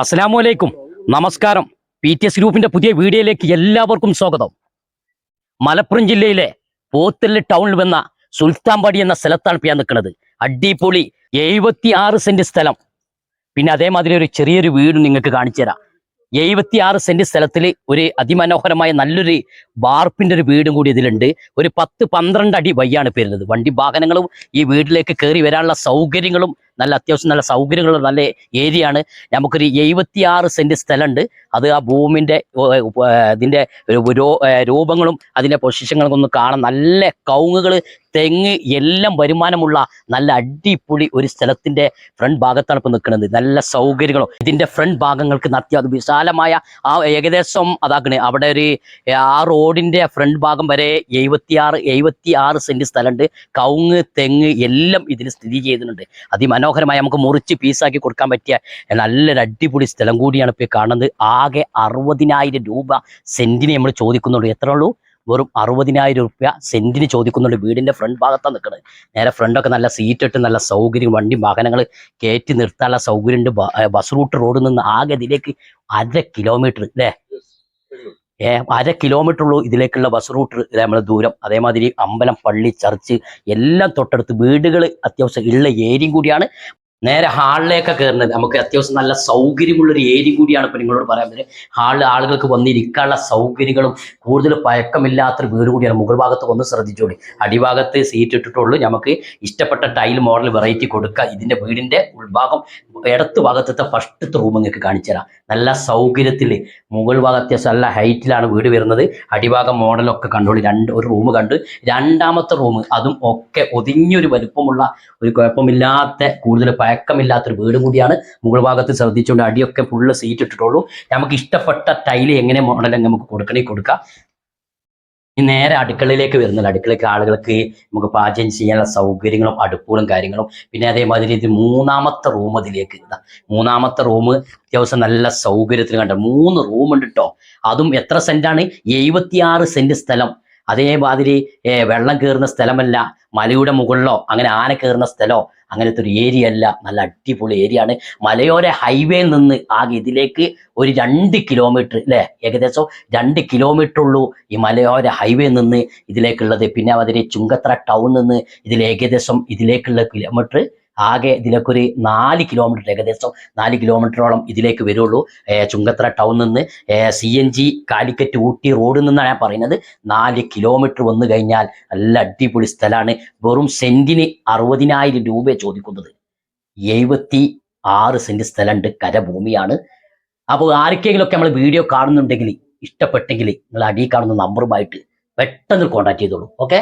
അസ്സലാമു വലൈക്കും നമസ്കാരം. പി ടി എസ് ഗ്രൂപ്പിന്റെ പുതിയ വീഡിയോയിലേക്ക് എല്ലാവർക്കും സ്വാഗതം. മലപ്പുറം ജില്ലയിലെ പോത്തൽ ടൗണിൽ വന്ന സുൽത്താൻപാടി എന്ന സ്ഥലത്താണ് ഞാൻ നിൽക്കുന്നത്. അടിപൊളി എഴുപത്തി ആറ് സെന്റ് സ്ഥലം. പിന്നെ അതേമാതിരി ഒരു ചെറിയൊരു വീട് നിങ്ങൾക്ക് കാണിച്ചു തരാം. എഴുപത്തി ആറ് സെന്റ് സ്ഥലത്തിൽ ഒരു അതിമനോഹരമായ നല്ലൊരു വാർപ്പിന്റെ ഒരു വീടും കൂടി ഇതിലുണ്ട്. ഒരു പത്ത് പന്ത്രണ്ട് അടി വയ്യാണ് പേരുന്നത് വണ്ടി വാഹനങ്ങളും ഈ വീട്ടിലേക്ക് കയറി വരാനുള്ള സൗകര്യങ്ങളും നല്ല അത്യാവശ്യം നല്ല സൗകര്യങ്ങളുള്ള നല്ല ഏരിയ ആണ്. നമുക്കൊരു എഴുപത്തി ആറ് സെന്റ് സ്ഥലമുണ്ട്. അത് ആ ഇതിന്റെ ഒരു രൂപങ്ങളും അതിന്റെ പൊസിഷങ്ങളും ഒന്ന് കാണാൻ നല്ല കൗങ്ങുകൾ തെങ്ങ് എല്ലാം വരുമാനമുള്ള നല്ല അടിപൊളി ഒരു സ്ഥലത്തിന്റെ ഫ്രണ്ട് ഭാഗത്താണ് ഇപ്പൊ നിൽക്കുന്നത്. നല്ല സൗകര്യങ്ങളും. ഇതിന്റെ ഫ്രണ്ട് ഭാഗങ്ങൾക്ക് നടത്തിയ വിശാലമായ ആ ഏകദേശം അതാക്കണ് അവിടെ ഒരു ആ റോഡിന്റെ ഫ്രണ്ട് ഭാഗം വരെ എഴുപത്തി ആറ് എഴുപത്തി ആറ് സെന്റ് സ്ഥലമുണ്ട്. കൗങ്ങ് തെങ്ങ് എല്ലാം ഇതിൽ സ്ഥിതി ചെയ്യുന്നുണ്ട്. അതിമനോഹരമായി നമുക്ക് മുറിച്ച് പീസാക്കി കൊടുക്കാൻ പറ്റിയ നല്ലൊരു അടിപൊളി സ്ഥലം കൂടിയാണ് ഇപ്പോൾ കാണുന്നത്. ആകെ അറുപതിനായിരം രൂപ സെന്റിന് നമ്മൾ ചോദിക്കുന്നുള്ളൂ എത്ര ഉള്ളൂ? വെറും അറുപതിനായിരം രൂപ സെന്റിന് ചോദിക്കുന്നുള്ളൂ വീടിന്റെ ഫ്രണ്ട് ഭാഗത്താണ് നിൽക്കുന്നത് നേരെ ഫ്രണ്ടൊക്കെ നല്ല സീറ്റ് ഇട്ട് നല്ല സൗകര്യം വണ്ടി വാഹനങ്ങൾ കയറ്റി നിർത്താനുള്ള സൗകര്യമുണ്ട്. ബസ് റൂട്ട് റോഡിൽ നിന്ന് ആകെ ഇതിലേക്ക് അര കിലോമീറ്റർ അല്ലേ അര കിലോമീറ്റർ ഉള്ളൂ ഇതിലേക്കുള്ള ബസ് റൂട്ട് നമ്മളെ ദൂരം. അതേമാതിരി അമ്പലം പള്ളി ചർച്ച് എല്ലാം തൊട്ടടുത്ത് വീടുകൾ അത്യാവശ്യം ഉള്ള ഏരിയയും കൂടിയാണ്. നേരെ ഹാളിലേക്ക് കയറുന്നത്. നമുക്ക് അത്യാവശ്യം നല്ല സൗകര്യമുള്ള ഒരു ഏരിയ കൂടിയാണ് ഇപ്പൊ നിങ്ങളോട് പറയാൻ പറ്റുന്നത്. ഹാളിൽ ആളുകൾക്ക് വന്നിരിക്കാനുള്ള സൗകര്യങ്ങളും കൂടുതൽ പഴക്കമില്ലാത്തൊരു വീട് കൂടിയാണ്. മുകൾ ഭാഗത്ത് ഒന്ന് ശ്രദ്ധിച്ചോളി. അടിഭാഗത്ത് സീറ്റ് ഇട്ടിട്ടുള്ളൂ. നമുക്ക് ഇഷ്ടപ്പെട്ട ടൈൽ മോഡൽ വെറൈറ്റി കൊടുക്കുക ഇതിന്റെ വീടിന്റെ ഉൾഭാഗം ഇടത്ത് ഭാഗത്തെ ഫസ്റ്റ് റൂം നിങ്ങൾക്ക് കാണിച്ചു തരാം. നല്ല സൗകര്യത്തിൽ മുകൾ ഭാഗം അത്യാവശ്യം നല്ല ഹൈറ്റിലാണ് വീട് വരുന്നത്. അടിഭാഗം മോഡലൊക്കെ കണ്ടോളി. രണ്ട് ഒരു റൂം കണ്ട്. രണ്ടാമത്തെ റൂം അതും ഒക്കെ ഒതുങ്ങിയൊരു വലുപ്പമുള്ള ഒരു കുഴപ്പമില്ലാത്ത കൂടുതൽ പഴക്കമില്ലാത്തൊരു വീട് കൂടിയാണ്. മുകൾ ഭാഗത്ത് ശ്രദ്ധിച്ചുകൊണ്ട് അടിയൊക്കെ ഫുള്ള് സീറ്റ് ഇട്ടിട്ടുള്ളൂ. നമുക്ക് ഇഷ്ടപ്പെട്ട ടൈൽ എങ്ങനെ മോഡൽ നമുക്ക് കൊടുക്കണേ കൊടുക്കാം. നേരെ അടുക്കളയിലേക്ക് വരുന്നത്. അടുക്കളയ്ക്ക് ആളുകൾക്ക് നമുക്ക് പാചകം ചെയ്യാനുള്ള സൗകര്യങ്ങളും അടുപ്പുകളും കാര്യങ്ങളും. പിന്നെ അതേമാതിരി ഇത് മൂന്നാമത്തെ റൂം അതിലേക്ക് മൂന്നാമത്തെ റൂം അത്യാവശ്യം നല്ല സൗകര്യത്തിന് കണ്ട. മൂന്ന് റൂം ഉണ്ട് കേട്ടോ അതും എത്ര സെന്റാണ് എഴുപത്തിയാറ് സെന്റ് സ്ഥലം. അതേമാതിരി വെള്ളം കയറുന്ന സ്ഥലമല്ല മലയുടെ മുകളിലോ അങ്ങനെ ആന കയറുന്ന സ്ഥലമോ അങ്ങനത്തെ ഒരു ഏരിയ അല്ല. നല്ല അടിപൊളി ഏരിയ ആണ്. മലയോര ഹൈവേയിൽ നിന്ന് ആകെ ഇതിലേക്ക് ഒരു രണ്ട് കിലോമീറ്റർ അല്ലേ ഏകദേശം രണ്ട് കിലോമീറ്റർ ഉള്ളൂ ഈ മലയോര ഹൈവേയിൽ നിന്ന് ഇതിലേക്കുള്ളത്. പിന്നെ അതിന് ചുങ്കത്ര ടൗണിൽ നിന്ന് ഇതിൽ ഏകദേശം ഇതിലേക്കുള്ള കിലോമീറ്റർ ആകെ ഇതിലേക്കൊരു നാല് കിലോമീറ്റർ ഏകദേശം നാല് കിലോമീറ്ററോളം ഇതിലേക്ക് വരുള്ളൂ. ചുങ്കത്തറ ടൗണിൽ നിന്ന് C N G Calicut Ooty റോഡിൽ നിന്നാണ് ഞാൻ പറയുന്നത്. നാല് കിലോമീറ്റർ വന്നു കഴിഞ്ഞാൽ നല്ല അടിപൊളി സ്ഥലമാണ്. വെറും സെന്റിന് അറുപതിനായിരം രൂപ ചോദിക്കുന്നത്. എഴുപത്തി ആറ് സെന്റ് സ്ഥലമുണ്ട് കരഭൂമിയാണ്. അപ്പോൾ ആർക്കെങ്കിലുമൊക്കെ നമ്മൾ വീഡിയോ കാണുന്നുണ്ടെങ്കിൽ ഇഷ്ടപ്പെട്ടെങ്കിൽ നിങ്ങൾ അടിയിൽ കാണുന്ന നമ്പറുമായിട്ട് പെട്ടെന്ന് കോൺടാക്ട് ചെയ്തോളൂ. ഓക്കെ